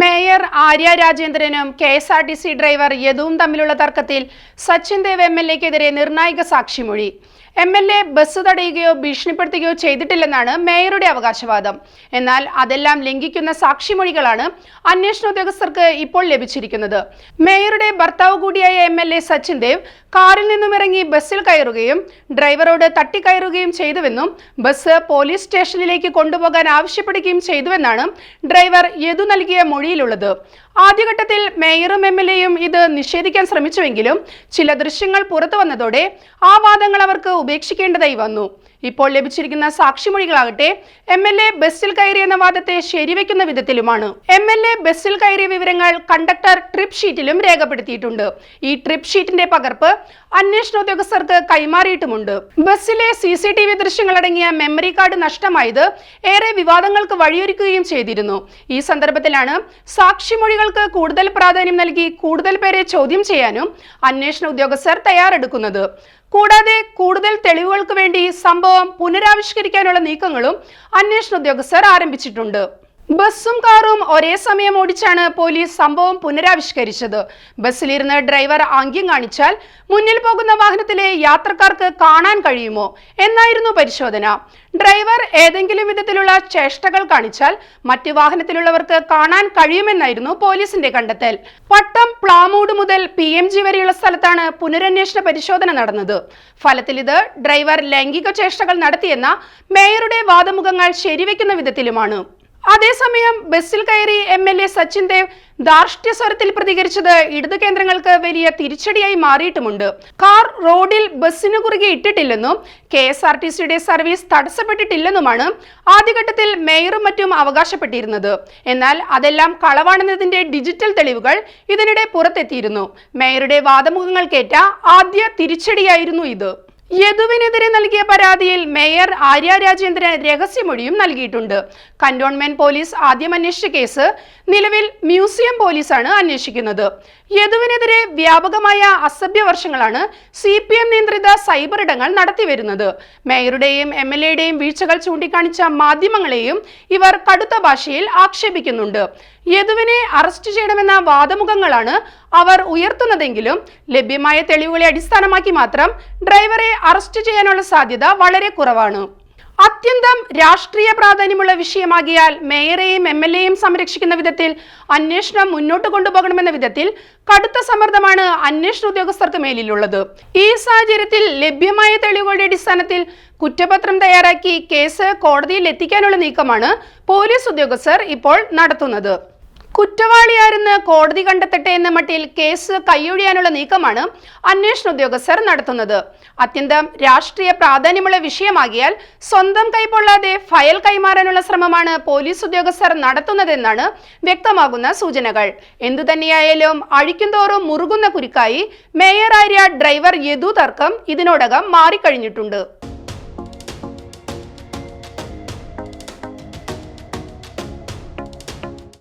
Mayor Arya രാജേന്ദ്രനും K S R T C driver യദുവും തമ്മിലുള്ള തർക്കത്തിൽ Sachin Dev M L എക്കെതിരെ നിർണായക സാക്ഷിമൊഴി. എം എൽ എ ബസ് തടയുകയോ ഭീഷണിപ്പെടുത്തുകയോ ചെയ്തിട്ടില്ലെന്നാണ് മേയറുടെ അവകാശവാദം. എന്നാൽ അതെല്ലാം ലംഘിക്കുന്ന സാക്ഷിമൊഴികളാണ് അന്വേഷണ ഉദ്യോഗസ്ഥർക്ക് ഇപ്പോൾ ലഭിച്ചിരിക്കുന്നത്. മേയറുടെ ഭർത്താവ് കൂടിയായ M L A Sachin Dev കാറിൽ നിന്നും ഇറങ്ങി ബസ്സിൽ കയറുകയും ഡ്രൈവറോട് തട്ടിക്കയറുകയും ചെയ്തുവെന്നും ബസ് പോലീസ് സ്റ്റേഷനിലേക്ക് കൊണ്ടുപോകാൻ ആവശ്യപ്പെടുകയും ചെയ്തുവെന്നാണ് ഡ്രൈവർ യദു നൽകിയ മൊഴിയിലുള്ളത്. ആദ്യഘട്ടത്തിൽ മേയറും എം എൽ എയും ഇത് നിഷേധിക്കാൻ ശ്രമിച്ചുവെങ്കിലും ചില ദൃശ്യങ്ങൾ പുറത്തു വന്നതോടെ ആ വാദങ്ങൾ അവർക്ക് ഉപേക്ഷിക്കേണ്ടതായി വന്നു. ഇപ്പോൾ ലഭിച്ചിരിക്കുന്ന സാക്ഷിമൊഴികളാകട്ടെ എം എൽ എ ബസ്സിൽ കയറിയെന്ന വാദത്തെ ശരിവെക്കുന്ന വിധത്തിലുമാണ്. എം എൽ എ ബസ്സിൽ കയറിയ വിവരങ്ങൾ കണ്ടക്ടർ ട്രിപ്പ് ഷീറ്റിലും രേഖപ്പെടുത്തിയിട്ടുണ്ട്. ഈ ട്രിപ്പ് ഷീറ്റിന്റെ പകർപ്പ് അന്വേഷണ ഉദ്യോഗസ്ഥർക്ക് കൈമാറിയിട്ടുമുണ്ട്. ബസ്സിലെ സി സി ടി വി ദൃശ്യങ്ങളടങ്ങിയ മെമ്മറി കാർഡ് നഷ്ടമായത് ഏറെ വിവാദങ്ങൾക്ക് വഴിയൊരുക്കുകയും ചെയ്തിരുന്നു. ഈ സന്ദർഭത്തിലാണ് സാക്ഷിമൊഴികൾക്ക് കൂടുതൽ പ്രാധാന്യം നൽകി കൂടുതൽ പേരെ ചോദ്യം ചെയ്യാനും അന്വേഷണ ഉദ്യോഗസ്ഥർ തയ്യാറെടുക്കുന്നത്. കൂടാതെ കൂടുതൽ തെളിവുകൾക്ക് വേണ്ടി സംഭവം പുനരാവിഷ്കരിക്കാനുള്ള നീക്കങ്ങളും അന്വേഷണ ഉദ്യോഗസ്ഥർ ആരംഭിച്ചിട്ടുണ്ട്. ബസ്സും കാറും ഒരേ സമയം ഓടിച്ചാണ് പോലീസ് സംഭവം പുനരാവിഷ്കരിച്ചത്. ബസ്സിലിരുന്ന് ഡ്രൈവർ ആംഗ്യം കാണിച്ചാൽ മുന്നിൽ പോകുന്ന വാഹനത്തിലെ യാത്രക്കാർക്ക് കാണാൻ കഴിയുമോ എന്നായിരുന്നു പരിശോധന. ഡ്രൈവർ ഏതെങ്കിലും വിധത്തിലുള്ള ചേഷ്ടകൾ കാണിച്ചാൽ മറ്റു വാഹനത്തിലുള്ളവർക്ക് കാണാൻ കഴിയുമെന്നായിരുന്നു പോലീസിന്റെ കണ്ടെത്തൽ. പട്ടം പ്ലാമൂട് മുതൽ പി എം ജി വരെയുള്ള സ്ഥലത്താണ് പുനരന്വേഷണ പരിശോധന നടന്നത്. ഫലത്തിൽ ഇത് ഡ്രൈവർ ലൈംഗിക ചേഷ്ടകൾ നടത്തിയെന്ന മേയറുടെ വാദമുഖങ്ങൾ ശരിവെക്കുന്ന വിധത്തിലുമാണ്. അതേസമയം ബസ്സിൽ കയറി M L A Sachin Dev ധാർഷ്ട്യ സ്വരത്തിൽ പ്രതികരിച്ചത് ഇടത് കേന്ദ്രങ്ങൾക്ക് വലിയ തിരിച്ചടിയായി മാറിയിട്ടുമുണ്ട്. കാർ റോഡിൽ ബസ്സിന് കുറുകെ ഇട്ടിട്ടില്ലെന്നും കെ എസ് ആർ ടി സിയുടെ സർവീസ് തടസ്സപ്പെട്ടിട്ടില്ലെന്നുമാണ് ആദ്യഘട്ടത്തിൽ മേയറും മറ്റും അവകാശപ്പെട്ടിരുന്നത്. എന്നാൽ അതെല്ലാം കളവാണെന്നതിന്റെ ഡിജിറ്റൽ തെളിവുകൾ ഇതിനിടെ പുറത്തെത്തിയിരുന്നു. മേയറുടെ വാദമുഖങ്ങൾക്കേറ്റ ആദ്യ തിരിച്ചടിയായിരുന്നു ഇത്. യദുവിനെതിരെ നൽകിയ പരാതിയിൽ മേയർ ആര്യ രാജേന്ദ്രൻ രഹസ്യമൊഴിയും നൽകിയിട്ടുണ്ട്. കന്റോൺമെന്റ് പോലീസ് ആദ്യം അന്വേഷിച്ച കേസ് നിലവിൽ മ്യൂസിയം പോലീസാണ് അന്വേഷിക്കുന്നത്. യദുവിനെതിരെ വ്യാപകമായ അസഭ്യ വർഷങ്ങളാണ് സി പി എം നിയന്ത്രിത സൈബർ ഇടങ്ങൾ നടത്തിവരുന്നത്. മേയറുടെയും എം എൽ എയുടെയും വീഴ്ചകൾ ചൂണ്ടിക്കാണിച്ച മാധ്യമങ്ങളെയും ഇവർ കടുത്ത ഭാഷയിൽ ആക്ഷേപിക്കുന്നുണ്ട്. യദുവിനെ അറസ്റ്റ് ചെയ്യണമെന്ന വാദമുഖങ്ങളാണ് അവർ ഉയർത്തുന്നതെങ്കിലും ലഭ്യമായ തെളിവുകളെ അടിസ്ഥാനമാക്കി മാത്രം ഡ്രൈവറെ അറസ്റ്റ് ചെയ്യാനുള്ള സാധ്യത വളരെ കുറവാണ്. അത്യന്തം രാഷ്ട്രീയ പ്രാധാന്യമുള്ള വിഷയമാകിയാൽ മേയറെയും എം എൽ എയും സംരക്ഷിക്കുന്ന വിധത്തിൽ അന്വേഷണം മുന്നോട്ട് കൊണ്ടുപോകണമെന്ന വിധത്തിൽ കടുത്ത സമ്മർദ്ദമാണ് അന്വേഷണ ഉദ്യോഗസ്ഥർക്ക് മേലിലുള്ളത്. ഈ സാഹചര്യത്തിൽ ലഭ്യമായ തെളിവുകളുടെ അടിസ്ഥാനത്തിൽ കുറ്റപത്രം തയ്യാറാക്കി കേസ് കോടതിയിൽ എത്തിക്കാനുള്ള നീക്കമാണ് പോലീസ് ഉദ്യോഗസ്ഥർ ഇപ്പോൾ നടത്തുന്നത്. കുറ്റവാളിയാരെന്ന് കോടതി കണ്ടെത്തട്ടെ എന്ന മട്ടിൽ കേസ് കൈയൊഴിയാനുള്ള നീക്കമാണ് അന്വേഷണ ഉദ്യോഗസ്ഥർ നടത്തുന്നത്. അത്യന്തം രാഷ്ട്രീയ പ്രാധാന്യമുള്ള വിഷയമാകിയാൽ സ്വന്തം കൈപ്പൊള്ളാതെ ഫയൽ കൈമാറാനുള്ള ശ്രമമാണ് പോലീസ് ഉദ്യോഗസ്ഥർ നടത്തുന്നതെന്നാണ് വ്യക്തമാകുന്ന സൂചനകൾ. എന്തുതന്നെയായാലും അഴിക്കുന്തോറും മുറുകുന്ന കുരുക്കായി മേയർ ആര്യ ഡ്രൈവർ യദു തർക്കം ഇതിനോടകം മാറിക്കഴിഞ്ഞിട്ടുണ്ട്.